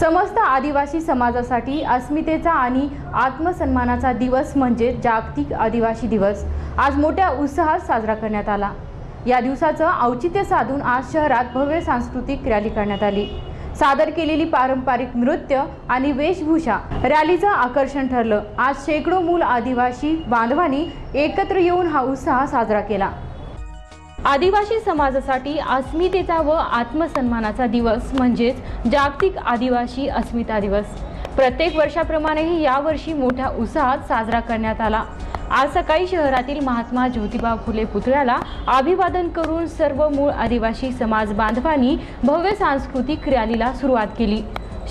समस्त आदिवासी समाजासाठी अस्मितेचा आणि आत्मसन्मानाचा दिवस म्हणजे जागतिक आदिवासी दिवस. आज मोठ्या उत्साहात साजरा करण्यात आला. या दिवसाचं औचित्य साधून आज शहरात भव्य सांस्कृतिक रॅली करण्यात आली. सादर केलेली पारंपरिक नृत्य आणि वेशभूषा रॅलीचं आकर्षण ठरलं. आज शेकडो मूल आदिवासी बांधवांनी एकत्र येऊन हा उत्साह साजरा केला. आदिवासी समाजासाठी अस्मितेचा व आत्मसन्मानाचा दिवस म्हणजेच जागतिक आदिवासी अस्मिता दिवस. प्रत्येक वर्षाप्रमाणेही यावर्षी मोठ्या उत्साहात साजरा करण्यात आला. आज सकाळी शहरातील महात्मा ज्योतिबा फुले पुतळ्याला अभिवादन करून सर्व मूळ आदिवासी समाज बांधवांनी भव्य सांस्कृतिक रॅलीला सुरुवात केली.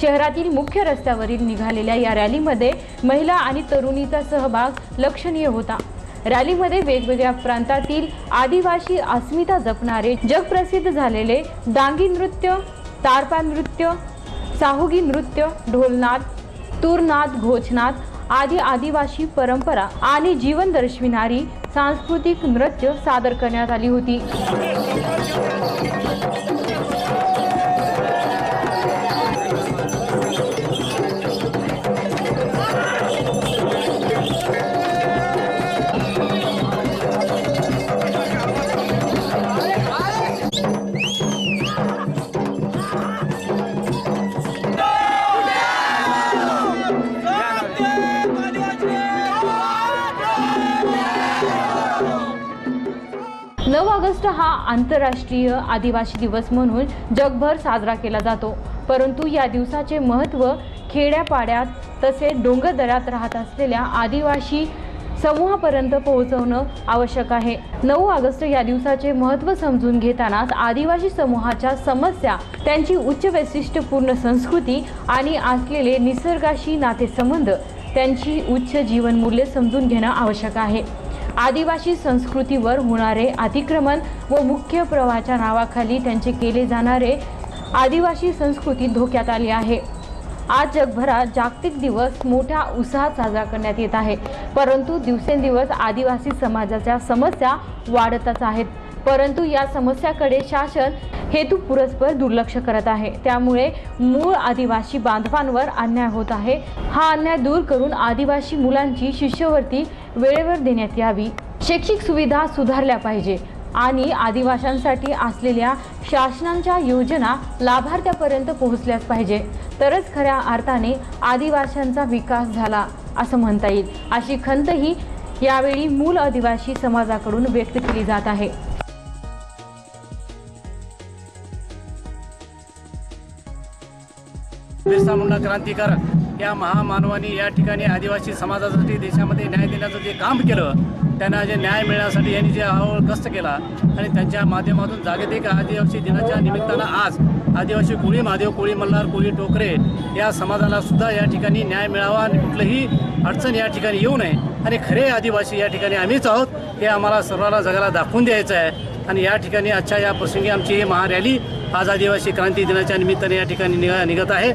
शहरातील मुख्य रस्त्यावरील निघालेल्या या रॅलीमध्ये महिला आणि तरुणीचा सहभाग लक्षणीय होता. रॅलीमध्ये वेगवेगळ्या प्रांतातील आदिवासी अस्मिता जपणारे जगप्रसिद्ध झालेले डांगी नृत्य तारपा नृत्य साहुगी नृत्य ढोलनाद तूरनाद घोषनाद आदी आदिवासी परंपरा आणि जीवन दर्शविणारी सांस्कृतिक नृत्य सादर करण्यात आली होती. नऊ ऑगस्ट हा आंतरराष्ट्रीय आदिवासी दिवस म्हणून जगभर साजरा केला जातो. परंतु या दिवसाचे महत्त्व खेड्यापाड्यात तसेच डोंगरदऱ्यात राहत असलेल्या आदिवासी समूहापर्यंत पोहोचवणं आवश्यक आहे. नऊ ऑगस्ट या दिवसाचे महत्त्व समजून घेतानाच आदिवासी समूहाच्या समस्या त्यांची उच्च वैशिष्ट्यपूर्ण संस्कृती आणि असलेले निसर्गाशी नातेसंबंध त्यांची उच्च जीवनमूल्य समजून घेणं आवश्यक आहे. आदिवासी संस्कृतीवर होणारे अतिक्रमण व मुख्य प्रवाहाच्या नावाखाली त्यांचे केले जाणारे आदिवासी संस्कृती धोक्यात आली आहे. आज जगभरात जागतिक दिवस मोठ्या उत्साहात साजरा करण्यात येत आहे. परंतु दिवसेंदिवस आदिवासी समाजाच्या समस्या वाढतच आहेत. परंतु या समस्याकडे शासन हेतू पुरस्पर दुर्लक्ष करत आहे. त्यामुळे मूळ आदिवासी बांधवांवर अन्याय होत आहे. हा अन्याय दूर करून आदिवासी मुलांची शिष्यवृत्ती वेळेवर देण्यात यावी. शैक्षिक सुविधा सुधारल्या पाहिजे आणि आदिवाशांसाठी असलेल्या शासनांच्या योजना लाभार्थ्यापर्यंत पोहोचल्याच पाहिजे. तरच खऱ्या अर्थाने आदिवाशांचा विकास झाला असं म्हणता येईल. अशी खंतही यावेळी मूल आदिवासी समाजाकडून व्यक्त केली जात आहे. बिरसा मुंडा क्रांतिकार या महामानवानी या ठिकाणी आदिवासी समाजासाठी देशामध्ये न्याय देण्याचं जे काम केलं त्यांना जे न्याय मिळण्यासाठी यांनी जे आवड कष्ट केला आणि त्यांच्या माध्यमातून जागतिक आदिवासी दिनाच्या निमित्तानं आज आदिवासी कोळी महादेव कोळी मल्हार कोळी टोकरे या समाजाला सुद्धा या ठिकाणी न्याय मिळावा आणि कुठलंही अडचण या ठिकाणी येऊ नये. आणि खरे आदिवासी या ठिकाणी आम्हीच आहोत हे आम्हाला सर्वांना जगाला दाखवून द्यायचं आहे. आणि या ठिकाणी आजच्या या प्रसंगी आमची ही महारॅली आज आदिवासी क्रांती दिनाच्या निमित्ताने या ठिकाणी निघत आहे.